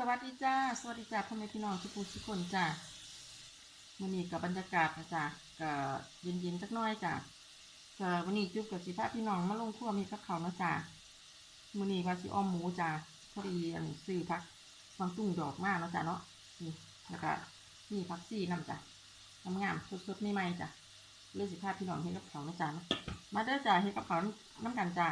สวัสดีจ้า สวัสดีจ้าพ่อแม่พี่น้องทุกผู้ทุกคนจ้ามื้อนี้กับบรรยากาศนะจ้าก็เย็นๆสักน้อยจ้าก็วันนี้จุ๊บกับสิพาพี่น้องมาลงครัวมีกับเขาวนะจ้ามื้อนี้ว่าสิอ้อมหมูจ้าพอดีอันซื้อผักบางตุ้งดอกมากนะจ้าเนาะนี่แล้วก็นี่ผักซี่น้ำจ้างามๆสดๆใหม่ๆจ้าเลยสิพาพี่น้องเฮ็ดกับเขาวนะจ้ามาเด้อจ้าเฮ็ดกับเขาวน้ำกันจ้า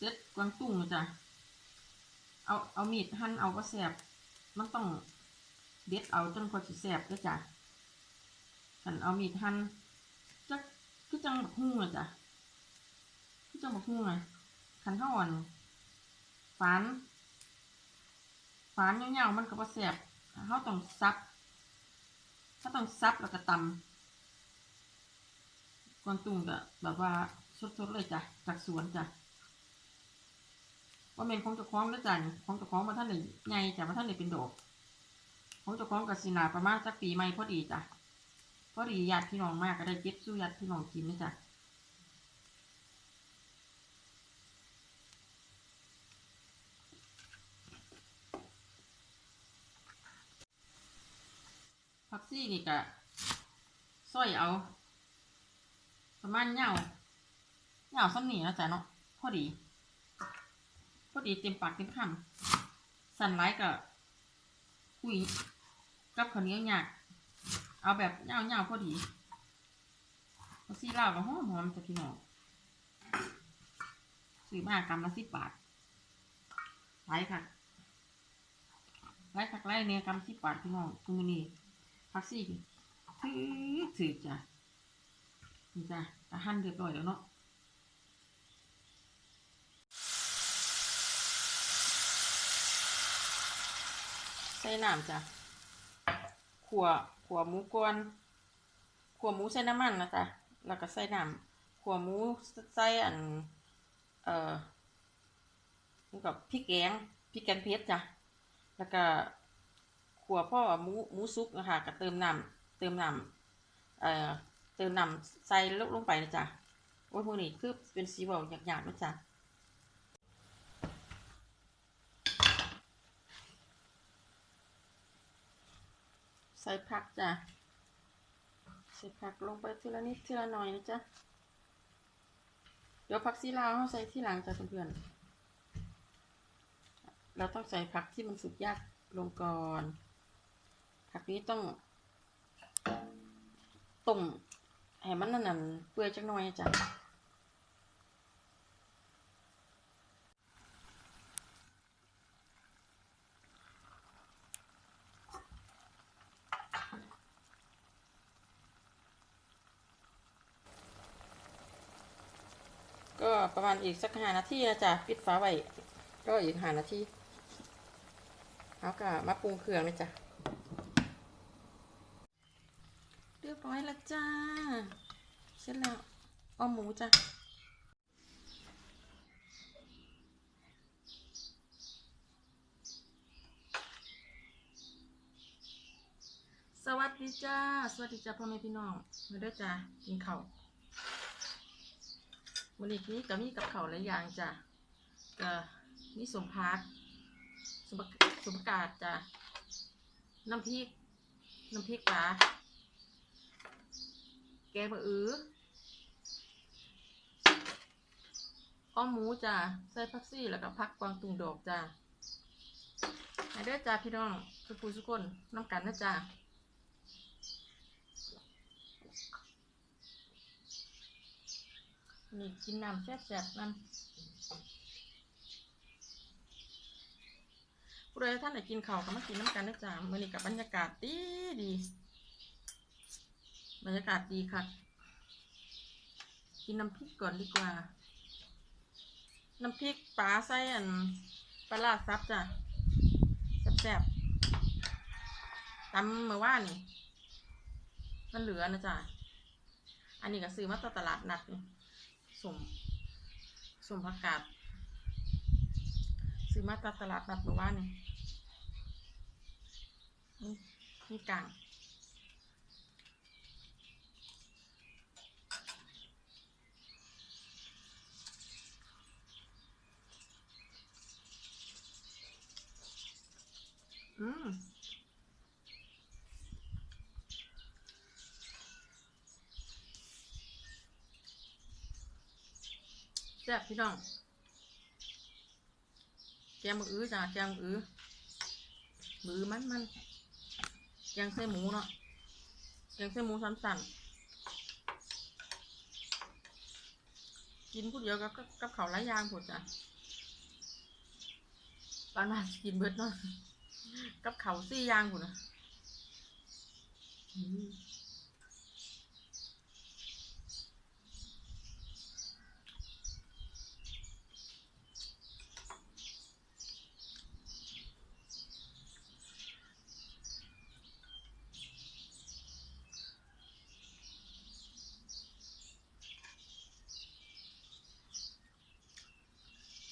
เด็ดก วางตุ้งนะจ้ะ เอาเอามีดหั่นเอาก็แสบมันต้องเด็ดเอาจนกว่าสิแสบด้วยจ้ะฉันเอามีดหั่นจักคือจังบักหุ่งอะจ้ะคือจังบักหุ่งอะขันเท่าอ่อนฝานฝานยาวๆมันก็บ่แสบเขาต้องซับเขาต้องซับแล้วก็ตำกวางตุ้งก็แบบว่าสดๆเลยจ้ะจากสวนจ้ะ ว่าเป็นของเจ้าของแล้วจ้ะนี่ของเจ้าของมาท่านหนึ่งไงจ้ะมาท่านหนึ่งเป็นดอกของเจ้าของกับสินาประมาณสักปีใหม่พอดีจ้ะพอดีญาติพี่น้องมากก็ได้เก็บสู้ญาติพี่น้องกินนะจ้ะผักซี่นี่กะซอยเอา ประมาณเหงาเหงาซ้ำหนีนะจ๊ะเนาะพอดี อดีเต็มปากเต็มคำสั่นไลายกับคุยกับข้าวเหนียวหยากเอาแบบเงาๆพอดีเอาซีลาวกับหอมหอมจากพี่น้องซื้อมากำละสิบบาทไลายค่ะไลายคักไลายเนี่ยกำสิบบาทพี่น้องตรงนี้พักซี่ถือถือจ้ะนี่จ้ะกระหั่นเรียบร้อยแล้วเนาะ ส่น้ำจ้ะขัวขัวหมูก่อนขัวหมูใส่น้ำมันนะจ๊ะแล้วก็ใส่น้ำขัวหมูใส่อัน เอ่อกับพริกแกงพริกแกงเผ็ดจ้ะแล้วก็ขัวพ่อหมูหมูซุปนะคะก็เติมน้ำเติมน้ำเอ่อเติมน้ำใส่ลงลงไปนะจ๊ะโอ้ยพวกนี้คือเป็นสีบอกหยาบๆนะจ๊ะ ส่ผักจ้ะใส่ผักลงไปทีละนิดทีละหน่อยนะจ๊ะ เดี๋ยวผักซีลาวเขาใส่ที่หลังจ้ะเพื่อนๆเราต้องใส่ผักที่มันสุกยากลงก่อน ผักนี้ต้องต้มให้มันนั่นๆเปื่อยจักหน่อยจ้ะ ก็ ประมาณอีกสักห้านาทีนะจ๊ะปิดฝาไว้ก็อีกห้านาทีเอาก็มาปรุงเครื่องเลยจ้ะเรียบร้อยแล้วจ้า เสร็จแล้วเอาหมูจ้ะสวัสดีจ้า สวัสดีจ้าพ่อแม่พี่น้องมาด้อจ้ากินข้าว วันนี้ก็มีกับเขาวหลายอย่างจ้ะก็มีสมพักสมสมกาศจ้ะน้ำพริก น้ำพริกปลาแกงบะอื้ออ้อมหมูจ้ะใส่ผักซี่แล้วก็ผักกวางตุงดอกจ้ะให้เด้อจ้าพี่น้องทุกผู้ทุกคนน้ำกันนะจ้า นี่กินน้ำแซ่บๆน้ำผู้ใดท่านไหนกินข้าวก็มากินน้ำกันนะจ๊ะมื่อนี้กับบรรยากาศดีดี บรรยากาศดีค่ะ กินน้ำพริกก่อนดีกว่า น้ำพริกปลาไส้อันปลาลาซับจ้ะแซ่บๆตำเมื่อว่านนี่ มันเหลือนะจ๊ะอันนี้ก็ซื้อมาจากตลาดนัดนี่ สมสมผักกาศซื้อมาตตลาดนัดเมื่อวานนี่นี่กลางอืม ซ่บพี่น้อง แกงมืออื้อจ้ะแกงมืออื้อมือมันมันแกงไส้หมูเนาะแกงไส้หมูสันสันๆกินผู้เดียวกับกับกับเขาวหลายางผดจ้ะปานมากินเบิดเนาะกับเขาวสี่ยางผุนะ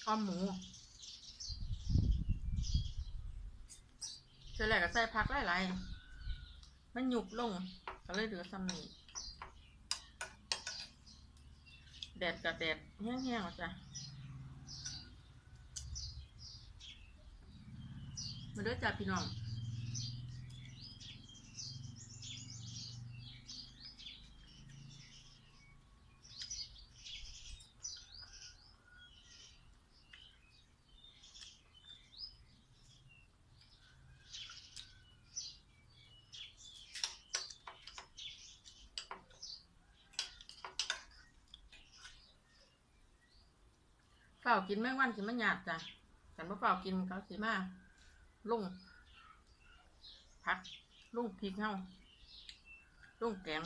อ้อมหมูเสร็จแล้วก็ใส่ผักหลายๆมันหยุบลง ก็เลยเหลือซ้ำนี้แดดกับแดดแห้งๆอะจ้ะมาด้วยจ้าพี่น้อง เปล่ากินแมงวันสิมันหยาดจ้ะแต่ว่าเปล่ากินเขาสิมาลุงพักลุงพริกเฮาลงแกง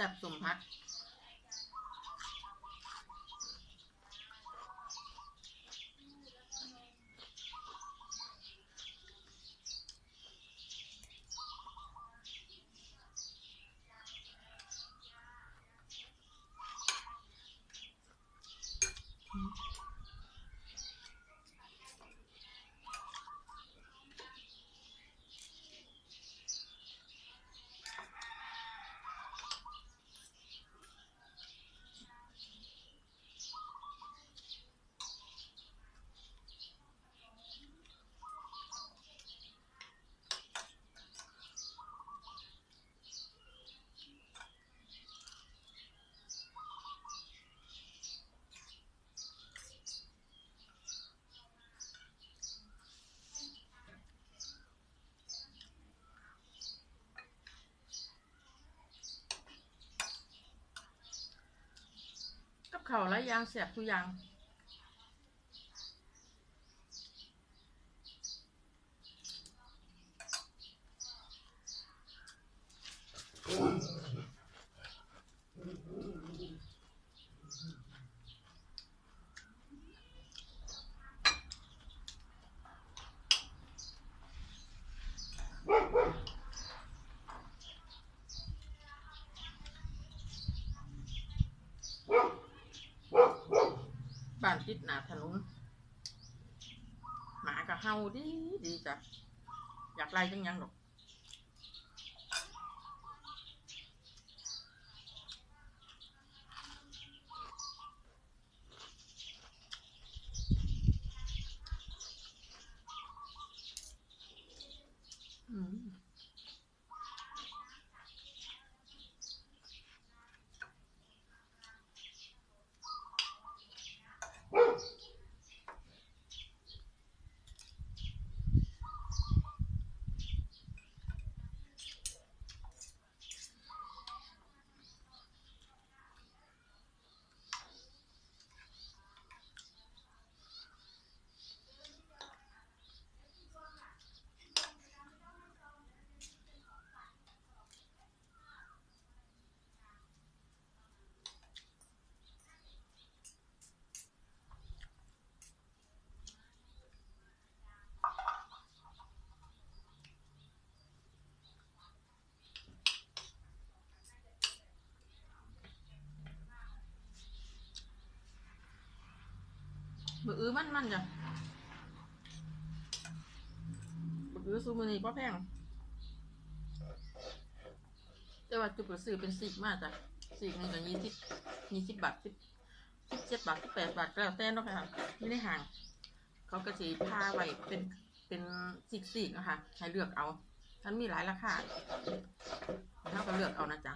แซ่บสมพัก เข่าและยางเสียบทุกอย่าง หนาถนนหมากะเฮาดีดีจ้ะอยากไล่จังยังหรอกอืม บะอื้อมันมันจ้ะบะอื้อซูมือนี่ป้แพงแต่ว่าจุกกระซื้อเป็นสิบมากจ้ะสิบหนึ่งกับยี่สิบยี่สิบบาทสิบสิบเจ็ดบาทสิบแปดบาทก็แล้วแต่เนาะค่ะไม่ได้ห่าง เขาก็จะพาไว้เป็นเป็นสิกๆนะคะให้เลือกเอามันมีหลายราคาเราก็เลือกเอานะจ๊ะ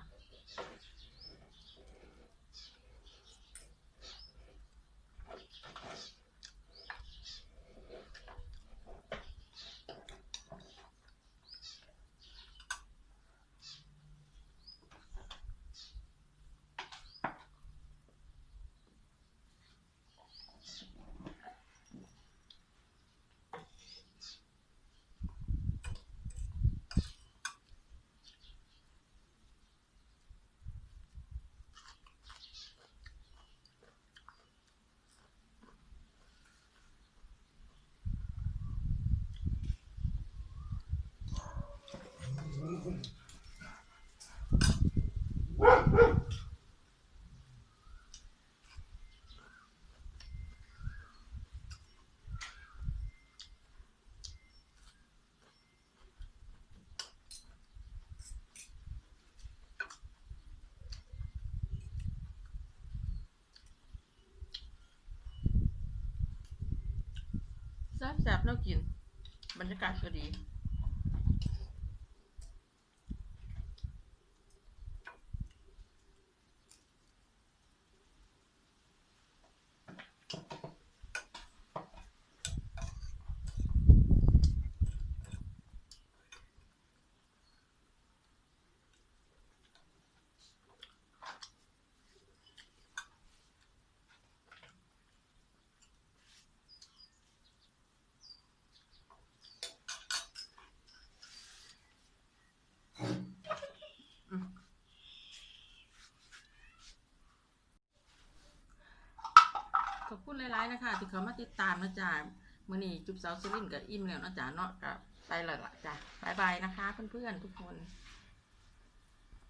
แซ่บๆน่ากิน บรรยากาศก็ดี ขอบ คุณหลายๆนะคะที่เขามาติดตามนะจ๊ะมื่อนี้จุ๊บสาวสุรินกับอิ่มแล้วนะจ๊ะเนาะกับไปเละละจ้ะบายบายนะคะ เพื่อนๆทุกคน